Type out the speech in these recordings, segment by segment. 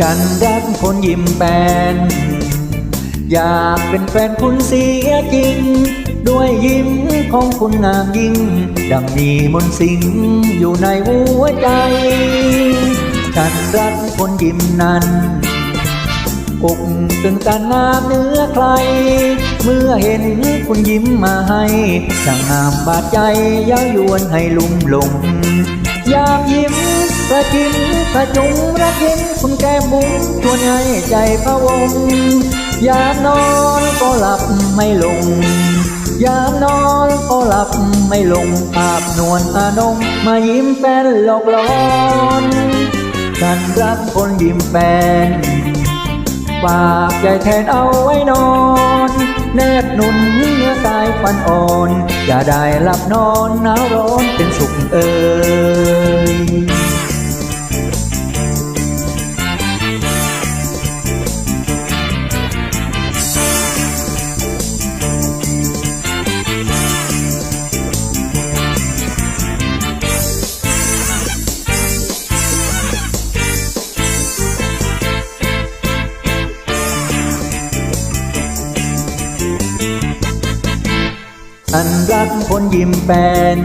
ฉันรักคนยิ้มแปนอยากเป็นแฟนคุณเสียจริง ด้วยยิ้มของคุณงามยิ่ง ดังมีมนต์สิงอยู่ในหัวใจ ฉันรักคนยิ้มนั้นอกตึงตันน้ำเนื้อใคร เมื่อเห็นคุณยิ้มมาให้ช่างงามบาดใจเย้ายวนให้ลุ่มหลงอยากยิ้ม ประจิ้มประจุมรักยิ้มคุณแก้มบุ้งชวนให้ใจพะวงอยากนอนก็หลับไม่ลงอยากนอนก็หลับไม่ลงภาพนวลอานงมายิ้มแฟนหลอกหลอนฉันรักคนยิ้มแฟนฝากใจแทนเอาไว้นอน แนบหนุนเนื้อกายฟันอ่อนอย่าได้หลับนอนหนาวร้อนเป็นสุขเอ่ย ฉันรักคนยิ้มแปน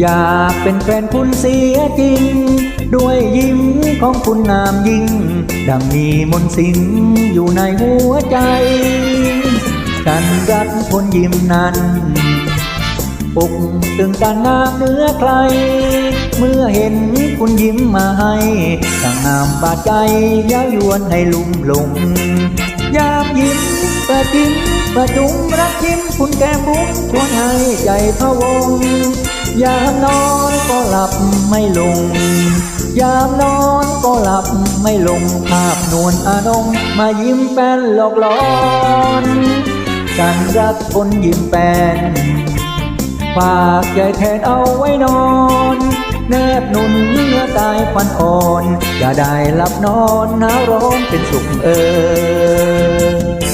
อยากเป็นแฟนคุณเสียจริง ด้วยยิ้มของคุณงามยิ่ง ดังมีมนต์สิงอยู่ในหัวใจ ฉันรักคนยิ้มนั้นอกตึงตันน้ำเนื้อใคร เมื่อเห็นคุณยิ้มมาให้ต่างงามบาดใจเย้ายวนให้ลุ่มหลงยามยิ้มประจิ้ม ประจุมรักยิ้มคุณแก้มบุ้งชวนให้ใจพะวง ยามนอนก็หลับไม่ลง ยามนอนก็หลับไม่ลง ภาพนวลอานงมายิ้มแป้นหลอกหลอนฉันรักคนยิ้มแป้นฝากใจแทนเอาไว้นอนแนบหนุนเนื้อกายฟันอ่อน อย่าได้หลับนอนหนาวร้อนเป็นสุขเอ่ย